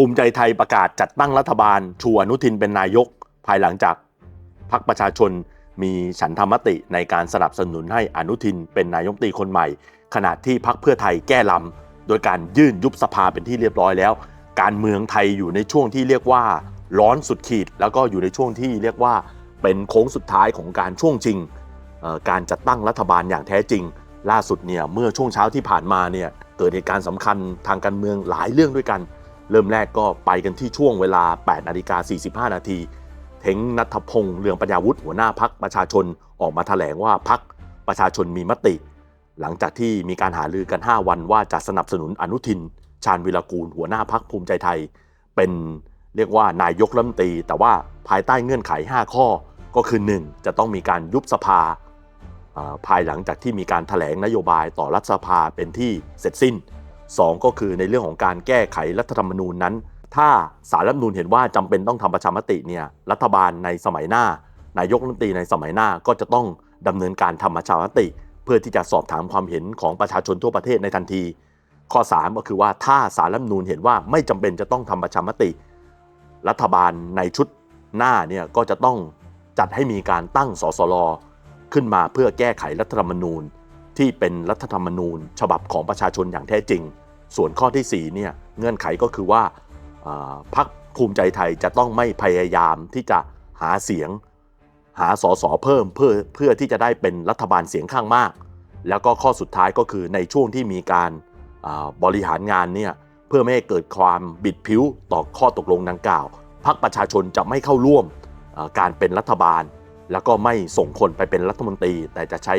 ภูมิใจไทยประกาศจัดตั้งรัฐบาลชูอนุทินเป็นนายก ภายหลังจากพรรคประชาชนมีฉันทามติในการสนับสนุนให้อนุทินเป็นนายกตีคนใหม่ ขณะที่พรรคเพื่อไทยแก้ลำโดยการยื่นยุบสภาเป็นที่เรียบร้อยแล้ว การเมืองไทยอยู่ในช่วงที่เรียกว่าร้อนสุดขีด แล้วก็อยู่ในช่วงที่เรียกว่าเป็นโค้งสุดท้ายของการช่วงชิงการจัดตั้งรัฐบาลอย่างแท้จริง ล่าสุดเนี่ยเมื่อช่วงเช้าที่ผ่านมาเนี่ยเกิดเหตุการณ์สำคัญทางการเมืองหลายเรื่องด้วยกัน เริ่มแรกก็ไปกันที่ช่วงเวลา 8 นาฬิกา 45 นาที เทงนัทพงษ์เรืองปัญญาวุฒิหัวหน้าพักประชาชนออกมาแถลงว่าพักประชาชนมีมติ หลังจากที่มีการหารือกัน 5 วันว่าจะสนับสนุนอนุทิน ชาญวิรากูลหัวหน้าพักภูมิใจไทย เป็นเรียกว่านายกรัฐมนตรี แต่ว่าภายใต้เงื่อนไข 5 ข้อก็คือ 1. จะต้องมีการยุบสภาภายหลังจากที่มีการถแถลงนโยบายต่อรัฐสภาเป็นที่เสร็จสิ้น 2 ก็คือในเรื่องของการแก้ไขรัฐธรรมนูญนั้น ถ้าสารรัฐมนูญเห็นว่าจำเป็นต้องทำประชามติเนี่ยรัฐบาลในสมัยหน้า นายกรัฐมนตรีในสมัยหน้าก็จะต้องดำเนินการทำประชามติ เพื่อที่จะสอบถามความเห็นของประชาชนทั่วประเทศในทันที ข้อ 3 ก็คือว่าถ้าสารรัฐมนูญเห็นว่าไม่จำเป็นจะต้องทำประชามติ รัฐบาลในชุดหน้าเนี่ยก็จะต้องจัดให้มีการตั้งสสรขึ้นมาเพื่อแก้ไขรัฐธรรมนูญที่เป็นรัฐธรรมนูญ ฉบับของประชาชนอย่างแท้จริง ส่วนข้อที่4เนี่ยเงื่อนไขก็คือว่าพรรคภูมิใจไทยจะต้องไม่พยายามที่จะหาเสียงหาสสเพิ่มเพื่อเพื่อที่จะได้เป็นรัฐบาลเสียงข้างมาก แล้วก็ข้อสุดท้ายก็คือในช่วงที่มีการาบริหารงานเนี่ยเพื่อไม่ให้เกิดความบิดผิวต่อข้อตกลงดังกล่าวพรรคประชาชนจะไม่เข้าร่วมการเป็นรัฐบาล แล้วก็ไม่ส่งคนไปเป็นรัฐมนตรี แต่จะใช้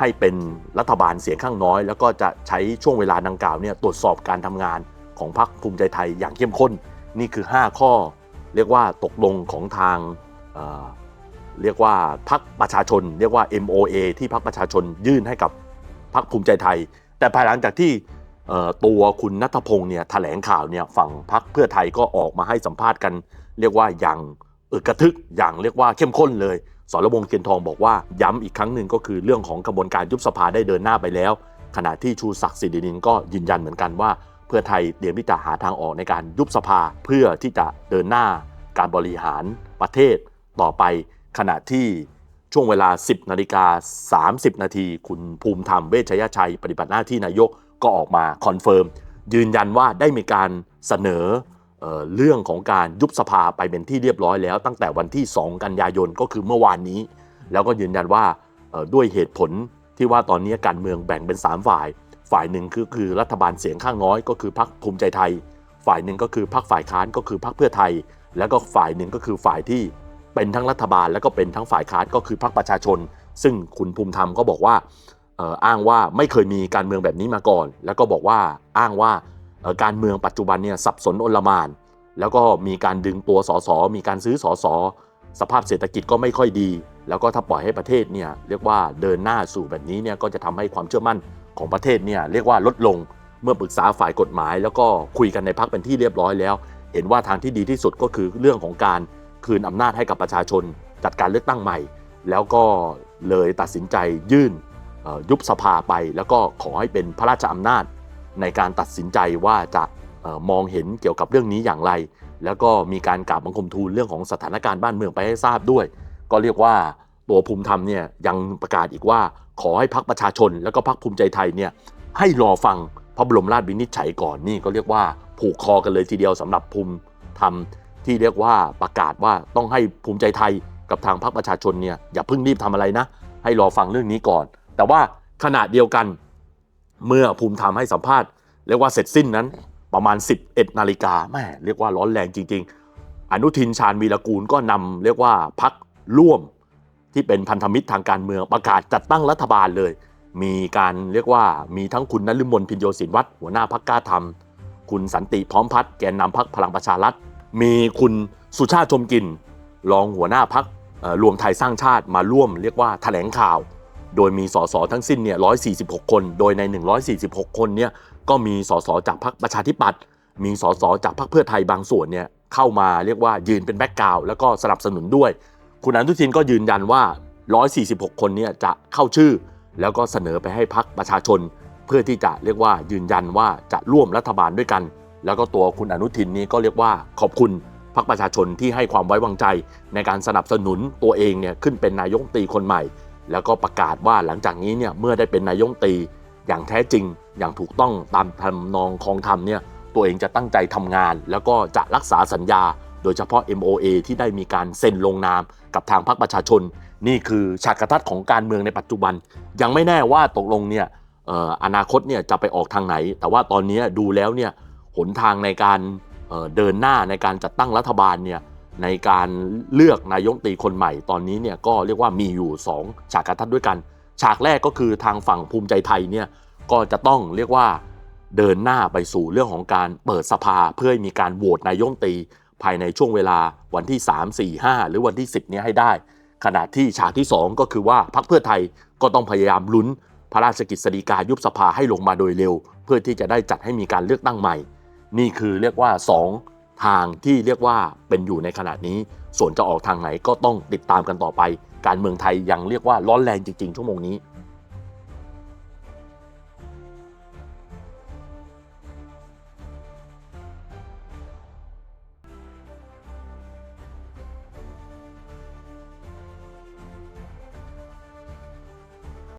ให้เป็นรัฐบาลเสียงข้างน้อย แล้วก็จะใช้ช่วงเวลาดังกล่าวเนี่ยตรวจสอบการทำงานของพรรคภูมิใจไทยอย่างเข้มข้น นี่คือ 5 ข้อ เรียกว่าตกลงของทางเเรียกว่าพรรคประชาชน เรียกว่า MOA ที่พรรคประชาชนยื่นให้กับพรรคภูมิใจไทย แต่ภายหลังจากที่ตัวคุณนัทพงศ์เนี่ยแถลงข่าวเนี่ยฝั่งพรรคเพื่อไทยก็ออกมาให้สัมภาษณ์กัน เรียกว่าอย่างอึกกระทึกอย่างเรียกว่าเข้มข้นเลย สรวงเทียนทองบอกว่าย้ำอีกครั้งหนึ่งก็คือเรื่องของกระบวนการยุบสภาได้เดินหน้าไปแล้ว ขณะที่ชูศักดิ์สิรินินก็ยืนยันเหมือนกันว่า เพื่อไทยเตรียมที่จะหาทางออกในการยุบสภาเพื่อที่จะเดินหน้าการบริหารประเทศต่อไป ขณะที่ช่วงเวลา 10นาฬิกา30 นาทีคุณภูมิธรรมเวชยชัย ปฏิบัติหน้าที่นายกก็ออกมาคอนเฟิร์มยืนยันว่าได้มีการเสนอ เเรื่องของการยุบสภาไปเป็นที่เรียบร้อยแล้ว ตั้งแต่วันที่ 2 กันยายนก็คือเมื่อวานนี้ แล้วก็ยืนยันว่าด้วยเหตุผลที่ว่าตอนนี้การเมืองแบ่งเป็น 3 ฝ่าย ฝ่ายหนึ่งคือคือรัฐบาลเสียงข้างน้อยก็คือพรรคภูมิใจไทย ฝ่ายหนึ่งก็คือพรรคฝ่ายค้านก็คือพรรคเพื่อไทย แล้วก็ฝ่ายหนึ่งก็คือฝ่ายที่เป็นทั้งรัฐบาลแล้วก็เป็นทั้งฝ่ายค้านก็คือพรรคประชาชน ซึ่งคุณภูมิธรรมก็บอกว่าอ้างว่าไม่เคยมีการเมืองแบบนี้มาก่อน แล้วก็บอกว่าอ้างว่า การเมืองปัจจุบันเนี่ยสับสนโอลมาน แล้วก็มีการดึงตัวสสมีการซื้อสสสภาพเศรษฐกิจก็ไม่ค่อยดี แล้วก็ถ้าปล่อยให้ประเทศเนี่ยเรียกว่าเดินหน้าสู่แบบนี้เนี่ยก็จะทำให้ความเชื่อมั่นของประเทศเนี่ยเรียกว่าลดลงเมื่อปรึกษาฝ่ายกฎหมาย แล้วก็คุยกันในพักเป็นที่เรียบร้อยแล้ว เห็นว่าทางที่ดีที่สุดก็คือเรื่องของการคืนอำนาจให้กับประชาชน จัดการเลือกตั้งใหม่ แล้วก็เลยตัดสินใจยื่นยุบสภาไป แล้วก็ขอให้เป็นพระราชอำนาจ ในการตัดสินใจว่าจะออมองเห็นเกี่ยวกับเรื่องนี้อย่างไร แล้วก็มีการกราบบังคมทูลเรื่องของสถานการณ์บ้านเมืองไปให้ทราบด้วย ก็เรียกว่าตัวภูมิธรรมเนี่ยยังประกาศอีกว่าขอให้พักประชาชน แล้วก็พักภูมิใจไทยเนี่ยให้รอฟังพระบรมราชวินิจฉัยก่อนนี่ก็เรียกว่าผูกคอกันเลยทีเดียวสำหรับภูมิธรรมที่เรียกว่าประกาศว่าต้องให้ภูมิใจไทยกับทางพรรคประชาชนเนี่ยอย่าเพิ่งรีบทำอะไรนะ ให้รอฟังเรื่องนี้ก่อน แต่ว่าขณะเดียวกัน เมื่อภูมิธรรมให้สัมภาษณ์เรียกว่าเสร็จสิ้นนั้นประมาณ 11 นาฬิกาแม่เรียกว่าร้อนแรงจริง ๆ อนุทินชาญวีรกูลก็นำเรียกว่าพักร่วมที่เป็นพันธมิตรทางการเมืองประกาศจัดตั้งรัฐบาลเลย มีการเรียกว่ามีทั้งคุณนฤมลพินโยศินวัตรหัวหน้าพักกล้าทำคุณสันติพร้อมพัฒน์แกนนำพักพลังประชารัฐ มีคุณสุชาติชมกินรองหัวหน้าพักรวมไทยสร้างชาติมาร่วมเรียกว่าแถลงข่าว โดยมีสสทั้งสิ้นเนี่ย146 คน โดยใน 146 คนเนี่ยก็มีสสจากพรรคประชาธิปัตย์ มีสสจากพรรคเพื่อไทยบางส่วนเนี่ยเข้ามาเรียกว่ายืนเป็นแบ็กกราวด์แล้วก็สนับสนุนด้วย คุณอนุทินก็ยืนยันว่า 146 คนเนี่ยจะเข้าชื่อ แล้วก็เสนอไปให้พรรคประชาชน เพื่อที่จะเรียกว่ายืนยันว่าจะร่วมรัฐบาลด้วยกัน แล้วก็ตัวคุณอนุทินนี่ก็เรียกว่าขอบคุณพรรคประชาชนที่ให้ความไว้วางใจ ในการสนับสนุนตัวเองเนี่ยขึ้นเป็นนายกตีคนใหม่ แล้วก็ประกาศว่าหลังจากนี้เนี่ยเมื่อได้เป็นนายกรัฐมนตรีอย่างแท้จริงอย่างถูกต้องตามทำนองคองธรรมเนี่ยตัวเองจะตั้งใจทำงาน แล้วก็จะรักษาสัญญา โดยเฉพาะ MOA ที่ได้มีการเซ็นลงนามกับทางพรรคประชาชน นี่คือฉากกระทัดของการเมืองในปัจจุบัน ยังไม่แน่ว่าตกลงเนี่ยอออนาคตเนี่ยจะไปออกทางไหน แต่ว่าตอนนี้ดูแล้วเนี่ยหนทางในการเเดินหน้าในการจัดตั้งรัฐบาลเนี่ย ในการเลือกนายกตีคนใหม่ตอนนี้เนี่ยก็เรียกว่ามีอยู่ 2 ฉากกระทัดด้วยกัน ฉากแรกก็คือทางฝั่งภูมิใจไทยเนี่ยก็จะต้องเรียกว่าเดินหน้าไปสู่เรื่องของการเปิดสภาเพื่อให้มีการโหวตนายกตีภายในช่วงเวลาวันที่ 3 4 5 หรือวันที่ 10เนี้ให้ได้ ขณะที่ฉากที่ 2 ก็คือว่าพรรคเพื่อไทยก็ต้องพยายามลุ้นพระราชกิจสฎีกายุบสภาให้ลงมาโดยเร็ว เพื่อที่จะได้จัดให้มีการเลือกตั้งใหม่ นี่คือเรียกว่า 2 ทางที่เรียกว่าเป็นอยู่ในขณะนี้ ส่วนจะออกทางไหนก็ต้องติดตามกันต่อไป การเมืองไทยยังเรียกว่าร้อนแรงจริง ๆ ชั่วโมงนี้